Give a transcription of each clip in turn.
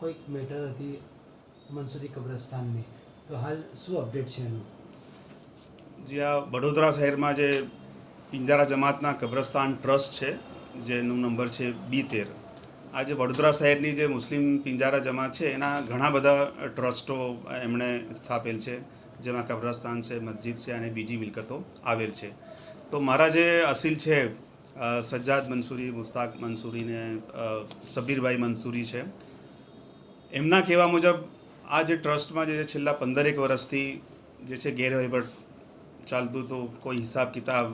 કોઈક મેટર હતી મનસુરી કબ્રસ્તાનની? તો હાલ શું અપડેટ છે એનું? જ્યાં વડોદરા શહેરમાં જે પિંજારા જમાતના કબ્રસ્તાન ટ્રસ્ટ છે, જેનું નંબર છે બી તેર. આ જે વડોદરા શહેરની જે મુસ્લિમ પિંજારા જમાત છે, એના ઘણા બધા ટ્રસ્ટો એમણે સ્થાપેલ છે, જેમાં કબ્રસ્તાન છે, મસ્જિદ છે અને બીજી મિલકતો આવેલ છે. તો મારા જે અસીલ છે સજ્જાદ મંસૂરી, મુસ્તાક મંસૂરી ને સબીરભાઈ મંસૂરી છે. એમના કહેવા મુજબ આ જે ટ્રસ્ટમાં જે છેલ્લા પંદરેક વર્ષથી જે છે ગેરવહીવટ ચાલતું હતું, કોઈ હિસાબ કિતાબ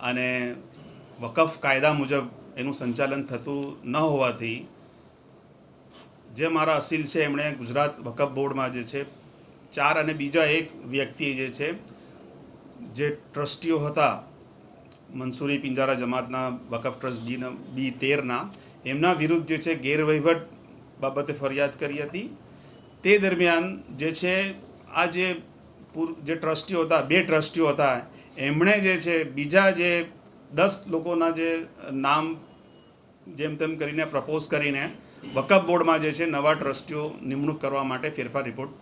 અને વકફ કાયદા મુજબ એનું સંચાલન થતું ન હોવાથી જે મારા અસીલ છે, એમણે ગુજરાત વકફ બોર્ડમાં જે છે ચાર અને બીજા એક વ્યક્તિ જે છે, જે ટ્રસ્ટીઓ હતા મંસૂરી પિંજારા જમાતના વકફ ટ્રસ્ટ બી બી તેરના. એમના વિરુદ્ધ જે છે ગેરવહીવટ બાબતે ફરિયાદ કરી હતી. તે દરમિયાન જે છે આ જે પૂર જે ટ્રસ્ટીઓ હતા, બે ટ્રસ્ટીઓ હતા, એમણે જે છે બીજા જે દસ લોકોના જે નામ જેમ તેમ કરીને પ્રપોઝ કરીને વકફ બોર્ડમાં જે છે નવા ટ્રસ્ટીઓ નિમણૂક કરવા માટે ફેરફાર રિપોર્ટ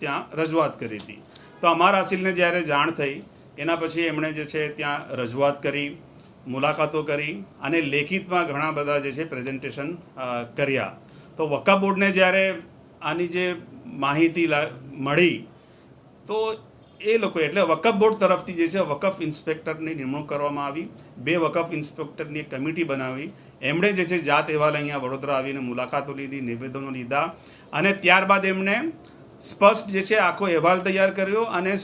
ત્યાં રજૂઆત કરી હતી. તો અમારા હાસિલને જ્યારે જાણ થઈ એના પછી એમણે જે છે ત્યાં રજૂઆત કરી, મુલાકાતો કરી અને લેખિતમાં ઘણા બધા જે છે પ્રેઝન્ટેશન કર્યા. તો વકફ બોર્ડને જ્યારે આની જે માહિતી મળી, તો એ લોકો એટલે વકફ બોર્ડ તરફથી જે છે વકફ ઇન્સ્પેક્ટરની નિમણૂક કરવામાં આવી, બે વકફ ઇન્સ્પેક્ટરની કમિટી બનાવી. એમણે જે છે જાત અહેવાલ અહીંયા વડોદરા આવીને મુલાકાતો લીધી, નિવેદનો લીધા અને ત્યારબાદ એમણે સ્પષ્ટ જે છે આખો અહેવાલ તૈયાર કર્યો અને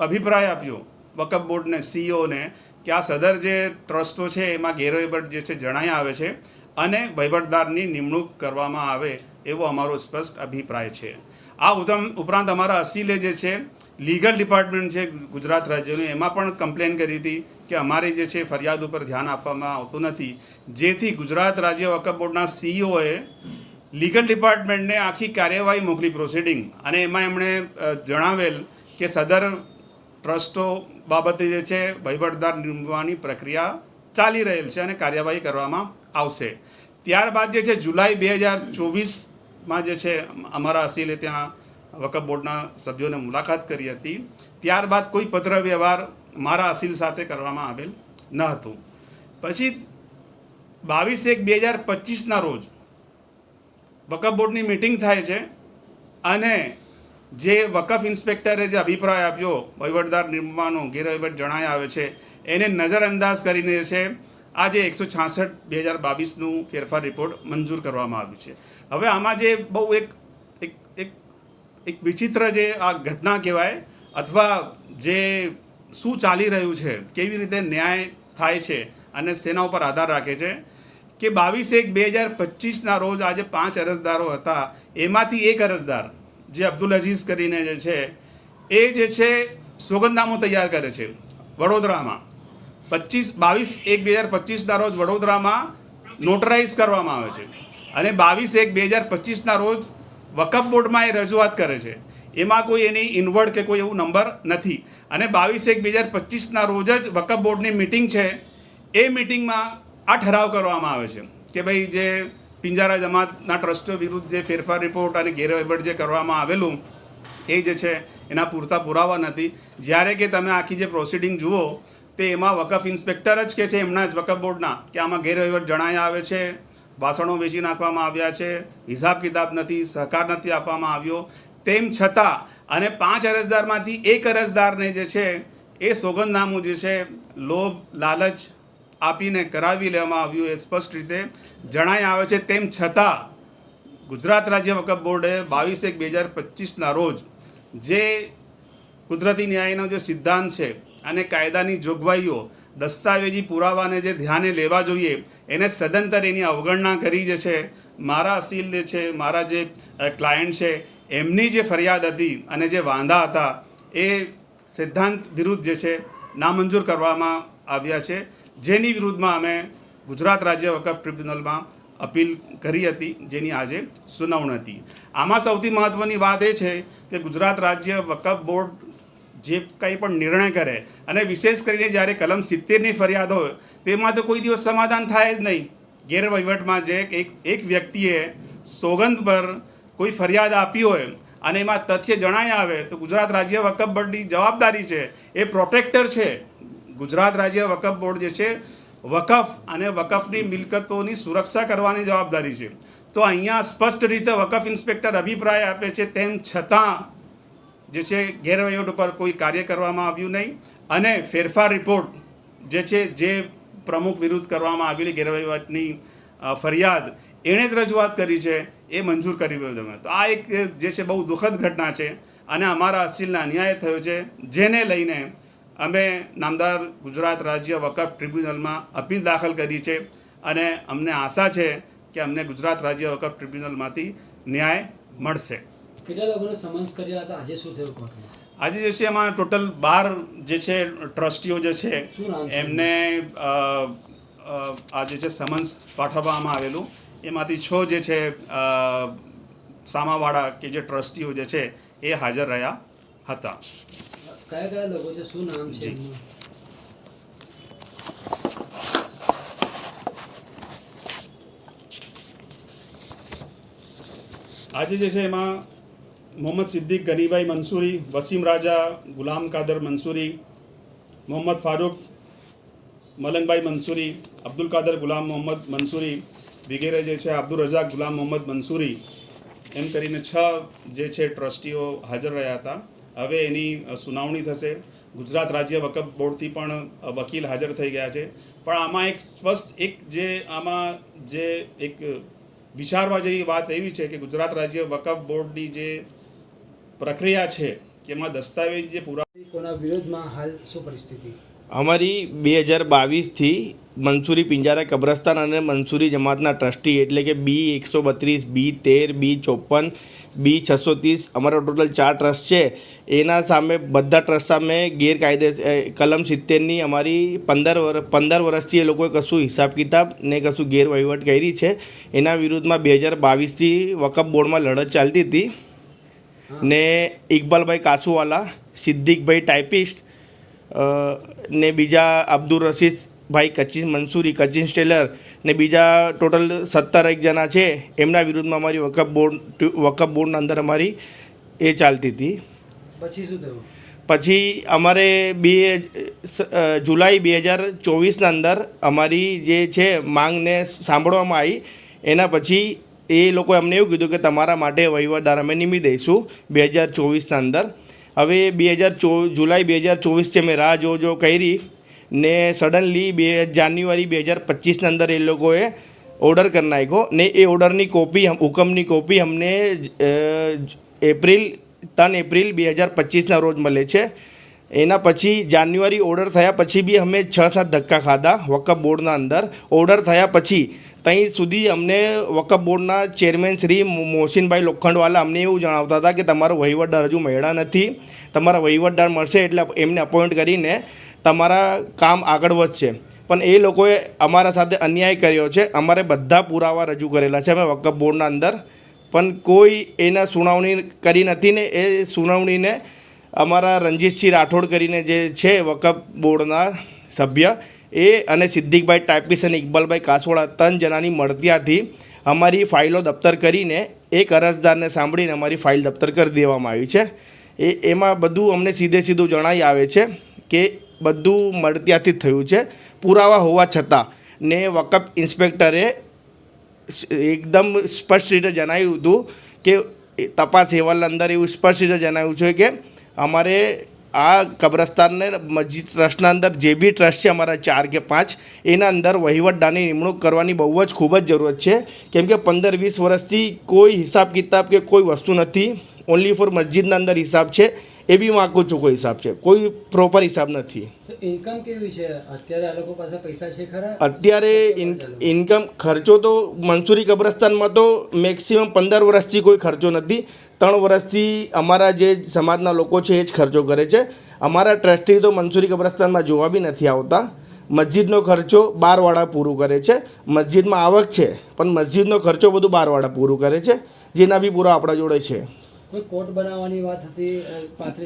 અભિપ્રાય આપ્યો. વકફ બોર્ડને સીઈઓને કે આ સદર જે ટ્રસ્ટો છે એમાં ગેરવહીવટ જે છે જણાયા આવે છે અને વહીવટદારની નિમણૂક કરવામાં આવે એવો અમારો સ્પષ્ટ અભિપ્રાય છે. આ ઉપરાંત અમારા અસીલે જે છે, લીગલ ડિપાર્ટમેન્ટ છે ગુજરાત રાજ્યનું, એમાં પણ કમ્પ્લેન કરી હતી કે અમારી જે છે ફરિયાદ ઉપર ધ્યાન આપવામાં આવતું નથી. જેથી ગુજરાત રાજ્ય વકફ બોર્ડના સીઈઓએ લીગલ ડિપાર્ટમેન્ટને આખી કાર્યવાહી મોકલી પ્રોસિડિંગ. અને એમાં એમણે જણાવેલ કે સદર ટ્રસ્ટો બાબતે જે છે, વહીવટદાર નિમવાની પ્રક્રિયા ચાલી રહેલ છે અને કાર્યવાહી કરવામાં આવશે. ત્યારબાદ જે છે, જુલાઈ બે હજાર ચોવીસમાં જે છે, અમારા અસીલે ત્યાં વકફ બોર્ડના સભ્યોને મુલાકાત કરી હતી. ત્યારબાદ કોઈ પત્ર વ્યવહાર મારા અસીલ સાથે કરવામાં આવેલ ન હતું. પછી બાવીસ એક બે હજાર પચીસના રોજ વકફ બોર્ડની મિટિંગ થાય છે અને જે વકફ ઇન્સ્પેક્ટરે જે અભિપ્રાય આપ્યો, વહીવટદાર નિર્માણો ગેરવહીવટ જણાય આવે છે, એને નજરઅંદાજ કરીને છે, આજે એકસો છાસઠ બે હજાર બાવીસનું ફેરફાર રિપોર્ટ મંજૂર કરવામાં આવ્યું છે. હવે આમાં જે બહુ એક એક એક એક વિચિત્ર જે આ ઘટના કહેવાય, અથવા જે શું ચાલી રહ્યું છે, કેવી રીતે ન્યાય થાય છે, અને સેના ઉપર આધાર રાખે છે, કે બાવીસ એક બે હજાર પચીસના રોજ આજે પાંચ અરજદારો હતા, એમાંથી એક અરજદાર જે અબ્દુલ અઝીઝ કરીને જે છે, એ જે છે સોગંદનામું તૈયાર કરે છે વડોદરામાં. પચીસ, બાવીસ એક બે હજાર પચીસના રોજ વડોદરામાં નોટરાઇઝ કરવામાં આવે છે. અને બાવીસ એક બે હજાર પચીસના રોજ વકફ બોર્ડમાં એ રજૂઆત કરે છે. એમાં કોઈ એની ઇન્વર્ડ કે કોઈ એવું નંબર નથી. અને બાવીસ એક બે હજાર પચીસના રોજ જ વકફ બોર્ડની મિટિંગ છે. એ મિટિંગમાં આ ઠરાવ કરવામાં આવે છે કે ભાઈ જે પિંજારા જમાતના ટ્રસ્ટો વિરુદ્ધ જે ફેરફાર રિપોર્ટ અને ગેરવહીવટ જે કરવામાં આવેલું, એ જે છે, એના પૂરતા પુરાવા નથી. જ્યારે કે તમે આખી જે પ્રોસિડિંગ જુઓ, તે એમાં વકફ ઇન્સ્પેક્ટર જ કે છે, એમના જ વકફ બોર્ડના, કે આમાં ગેરવહીવટ જણાયા આવે છે, વાસણો વેચી નાખવામાં આવ્યા છે, હિસાબ કિતાબ નથી, સહકાર નથી આપવામાં આવ્યો. તેમ છતાં, અને પાંચ અરજદારમાંથી એક અરજદારને જે છે, એ સોગંદનામું જે છે, લોભ, લાલચ આપીને કરાવી લેવામાં આવ્યું એ સ્પષ્ટ રીતે જણાઈ આવે છે. તેમ છતાં ગુજરાત રાજ્ય વકફ બોર્ડે બાવીસ એક બે હજાર પચીસના રોજ જે કુદરતી ન્યાયનો જે સિદ્ધાંત છે અને કાયદાની જોગવાઈઓ, દસ્તાવેજી પુરાવાને જે ધ્યાને લેવા જોઈએ, એને સદંતર એની અવગણના કરી જે છે, મારા અસીલ જે છે, મારા જે ક્લાયન્ટ છે, એમની જે ફરિયાદ હતી અને જે વાંધા હતા એ સિદ્ધાંત વિરુદ્ધ જે છે, નામંજૂર કરવામાં આવ્યા છે. જેની વિરુદ્ધમાં અમે ગુજરાત રાજ્ય વકફ ટ્રિબ્યુનલમાં અપીલ કરી હતી, જેની આજે સુનાવણી હતી. આમાં સૌથી મહત્ત્વની વાત એ છે કે ગુજરાત રાજ્ય વકફ બોર્ડ જે કંઈ પણ નિર્ણય કરે અને વિશેષ કરીને જ્યારે કલમ સિત્તેરની ફરિયાદ હોય, તેમાં તો કોઈ દિવસ સમાધાન થાય જ નહીં. ગેરવહીવટમાં જે એક એક વ્યક્તિએ સોગંદ પર કોઈ ફરિયાદ આપી હોય અને એમાં તથ્ય જણાય આવે, તો ગુજરાત રાજ્ય વકફ બોર્ડની જવાબદારી છે, એ પ્રોટેક્ટર છે. ગુજરાત રાજ્ય વકફ બોર્ડ જે છે, વકફ અને વકફની મિલકતોની સુરક્ષા કરવાની જવાબદારી છે. તો અહીંયા સ્પષ્ટ રીતે વકફ ઇન્સ્પેક્ટર અભિપ્રાય આપે છે, તેમ છતાં જે છે, ગેરવહીવટ ઉપર કોઈ કાર્ય કરવામાં આવ્યું નહીં. અને ફેરફાર રિપોર્ટ જે છે, જે પ્રમુખ વિરુદ્ધ કરવામાં આવેલી ગેરવહીવટની ફરિયાદ, એણે જ રજૂઆત કરી છે, એ મંજૂર કરી તમે તો આ એક જે છે, બહુ દુઃખદ ઘટના છે અને અમારા અસીલના અન્યાય થયો છે, જેને લઈને અમે નામદાર ગુજરાત રાજ્ય વકફ ટ્રિબ્યુનલમાં અપીલ દાખલ કરી છે અને અમને આશા છે કે અમને ગુજરાત રાજ્ય વકફ ટ્રિબ્યુનલમાંથી ન્યાય મળશે. કેટલા લોકોને સમન્સ કર્યા હતા? આજે શું થયું આજે જે છે એમાં ટોટલ બાર જે છે ટ્રસ્ટીઓ જે છે? એમને આ જે છે સમન્સ પાઠવવામાં આવેલું. એમાંથી છ જે છે સામાવાળા કે જે ટ્રસ્ટીઓ જે છે એ હાજર રહ્યા હતા. કયા કયા લોકો છે? શું નામ છે? આજે જે છે એમાં મોહમ્મદ સિદ્દીક, ગનીભાઈ મંસૂરી, વસીમ રાજા, ગુલામ કાદર મંસૂરી, મોહમ્મદ ફારૂક મલંગભાઈ મંસૂરી, અબ્દુલ કાદર, ગુલામ મોહમ્મદ મંસૂરી, વગેરે જે છે અબ્દુલ રજાક ગુલામ મોહમ્મદ મંસૂરી, એમ કરીને છ જે છે ટ્રસ્ટીઓ હાજર રહ્યા હતા. હવે એની સુનાવણી થશે. ગુજરાત રાજ્ય વકફ બોર્ડથી પણ વકીલ હાજર થઈ ગયા છે. પણ આમાં એક સ્પષ્ટ એક જે આમાં જે એક વિચારવા જેવી વાત એવી છે કે ગુજરાત રાજ્ય વકફ બોર્ડની જે પ્રક્રિયા છે કે એમાં દસ્તાવેજ જે પૂરા કોના વિરોધમાં હાલ શું પરિસ્થિતિ? અમારી બે હજાર બાવીસથી મંસૂરી પિંજારા કબ્રસ્તાન અને મંસૂરી જમાતના ટ્રસ્ટી એટલે કે બી એકસો બત્રીસ બી તેર બી ચોપન બી છસો ત્રીસ, અમારો ટોટલ ચાર ટ્રસ્ટ છે. એના સામે બધા ટ્રસ્ટ સામે ગેરકાયદે કલમ સિત્તેરની અમારી પંદર વર, પંદર વર્ષથી એ લોકોએ કશું હિસાબ કિતાબ ને કશું ગેરવહીવટ કરી છે. એના વિરુદ્ધમાં બે હજાર બાવીસથી વકફ બોર્ડમાં લડત ચાલતી હતી. ને ઇકબાલભાઈ કાસુવાલા, સિદ્દીકભાઈ ટાઈપિસ્ટ ને બીજા અબ્દુલ રશીદભાઈ કચિન મંસૂરી કચિન સ્ટેલર ને બીજા ટોટલ સત્તર એક જણા છે. એમના વિરુદ્ધમાં અમારી વકફ બોર્ડ વકફ બોર્ડના અંદર અમારી એ ચાલતી હતી. પછી શું થયું? પછી અમારે બે જુલાઈ બે હજાર ચોવીસના અંદર અમારી જે છે માંગને સાંભળવામાં આવી. એના પછી એ લોકોએ અમને એવું કીધું કે તમારા માટે વહીવટદાર અમે નિમી દઈશું બે હજાર ચોવીસના અંદર. હવે બે હજાર ચો જુલાઈ બે હજાર ચોવીસ છે મેં રાહ જો જો કરી ને સડનલી બે જાન્યુઆરી બે હજાર પચીસની અંદર એ લોકોએ ઓર્ડર કરી નાખ્યો. ને એ ઓર્ડરની કોપી હુકમની કોપી અમને એપ્રિલ ત્રણ એપ્રિલ બે હજાર પચીસના રોજ મળે છે. એના પછી જાન્યુઆરી ઓર્ડર થયા પછી બી અમે છ સાત ધક્કા ખાધા વકફ બોર્ડના અંદર. ઓર્ડર થયા પછી ત્યાં સુધી અમને વકફ બોર્ડના ચેરમેન શ્રી મોહસિનભાઈ લોખંડવાલા અમને એવું જણાવતા હતા કે તમારો વહીવટદાર હજુ મળ્યા નથી. તમારા વહીવટદાર મળશે એટલે એમને અપોઇન્ટ કરીને તમારા કામ આગળ વધશે. પણ એ લોકોએ અમારા સાથે અન્યાય કર્યો છે. અમારે બધા પુરાવા રજૂ કરેલા છે. અમે વકફ બોર્ડના અંદર. પણ કોઈ એના સુનાવણી કરી નથી ને એ સુનાવણીને અમારા રણજીતસિંહ રાઠોડ કરીને જે છે વકફ બોર્ડના સભ્ય, એ અને સિદ્દીકભાઈ ટાઈપિસ અને ઇકબાલભાઈ કાસોડા ત્રણ જણાની મળતીયાથી અમારી ફાઇલો દફતર કરીને એક અરજદારને સાંભળીને અમારી ફાઇલ દફતર કરી દેવામાં આવી છે. એ, એમાં બધું અમને સીધે સીધું જણાવી આવે છે કે બધું મળત્યાથી થયું છે. પુરાવા હોવા છતાં ને વકફ ઇન્સ્પેક્ટરે એકદમ સ્પષ્ટ રીતે જણાવ્યું હતું કે તપાસ અહેવાલ અંદર એવું સ્પષ્ટ રીતે જણાવ્યું છે કે અમારે આ કબ્રસ્તાનને મસ્જિદ ટ્રસ્ટના અંદર જે બી ટ્રસ્ટ છે અમારા ચાર કે પાંચ, એના અંદર વહીવટદારની નિમણૂક કરવાની બહુ જ ખૂબ જ જરૂરત છે. કેમ કે પંદર વીસ વર્ષથી કોઈ હિસાબ કિતાબ કે કોઈ વસ્તુ નથી. ઓનલી ફોર મસ્જિદના અંદર હિસાબ છે. એ બી માગું છું કોઈ હિસાબ છે. કોઈ પ્રોપર હિસાબ નથી. ઇન્કમ કેવી છે? અત્યારે આ લોકો પાસે પૈસા છે ખરા? અત્યારે ઇન્કમ ખર્ચો તો મંસૂરી કબ્રસ્તાનમાં તો મેક્સિમમ પંદર વર્ષથી કોઈ ખર્ચો નથી. ત્રણ વર્ષથી અમારા જે સમાજના લોકો છે એ જ ખર્ચો કરે છે. અમારા ટ્રસ્ટી તો મંસૂરી કબ્રસ્તાનમાં જોવા બી નથી આવતા. મસ્જિદનો ખર્ચો બારવાળા પૂરું કરે છે. મસ્જિદમાં આવક છે પણ મસ્જિદનો ખર્ચો બધું બારવાળા પૂરું કરે છે. જેના બી પૂરા આપણા જોડે છે.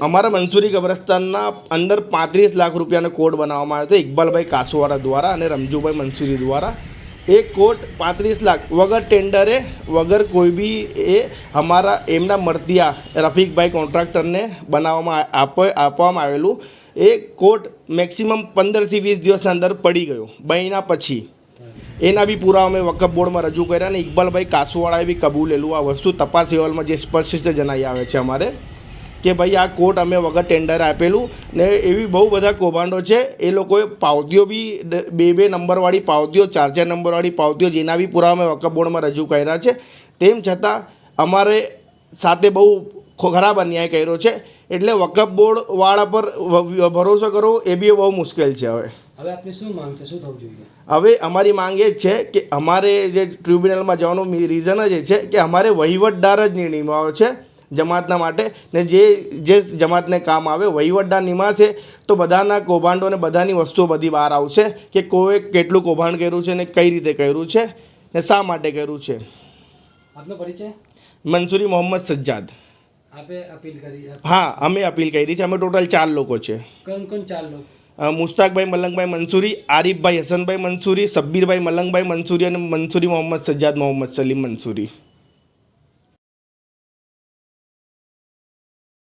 અમારા મંસૂરી કબ્રસ્તાનના અંદર પાંત્રીસ લાખ રૂપિયાનો કોર્ટ બનાવવામાં આવ્યો હતો ઇકબાલભાઈ કાસુવાડા દ્વારા અને રમજુભાઈ મંસૂરી દ્વારા. એ કોર્ટ પાંત્રીસ લાખ વગર ટેન્ડરે, વગર કોઈ બી એ અમારા એમના મરતિયા રફીકભાઈ કોન્ટ્રાક્ટરને બનાવવામાં આપ, આપવામાં આવેલું. એ કોર્ટ મેક્સિમમ પંદરથી વીસ દિવસના અંદર પડી ગયો બન્યા પછી. એના બી પુરાવા અમે વકફ બોર્ડમાં રજૂ કર્યા અને ઇકબાલભાઈ કાસુવાળાએ બી કબૂલેલું આ વસ્તુ તપાસ અહેવાલમાં જે સ્પષ્ટ રીતે જણાવી આવે છે અમારે, કે ભાઈ આ કોર્ટ અમે વગર ટેન્ડર આપેલું ને એવી બહુ બધા કૌભાંડો છે. એ લોકોએ પાવતીઓ બી બે બે નંબરવાળી પાવતીઓ, ચાર ચાર નંબરવાળી પાવતીઓ જેના બી પુરાવા અમે વકફ બોર્ડમાં રજૂ કર્યા છે. તેમ છતાં અમારે સાથે બહુ ખરાબ અન્યાય કર્યો છે. એટલે વકફ બોર્ડવાળા પર ભરોસો કરવો એ બી બહુ મુશ્કેલ છે હવે. હવે આપની શું માંગ છે? શું થવું જોઈએ? હવે અમારી માંગ એ જ છે કે અમારે જે ટ્રિબ્યુનલમાં જવાનું રીઝન જ એ છે કે અમારે વહીવટદાર જ નિર્ણયમાં આવ્યો છે જમાતના માટે. ને જે જે જમાતને કામ આવે વહીવટદાર નિમાશે તો બધાના કૌભાંડો ને બધાની વસ્તુઓ બધી બહાર આવશે કે કોઈ કેટલું કૌભાંડ કર્યું છે ને કઈ રીતે કર્યું છે ને શા માટે કર્યું છે. આપનો પરિચય? મંસૂરી મોહમ્મદ સજ્જાદ. આપે અપીલ કરી હા અમે અપીલ કરી છે. અમે ટોટલ ચાર લોકો છે. કોણ કોણ ચાર લોકો? મુસ્તાકભાઈ મલંગભાઈ મંસૂરી, આરીફભાઈ હસનભાઈ મંસૂરી, સબ્બીરભાઈ મલંગભાઈ મંસૂરી અને મંસૂરી મોહમ્મદ સજ્જાદ મોહમ્મદ સલીમ મંસૂરી.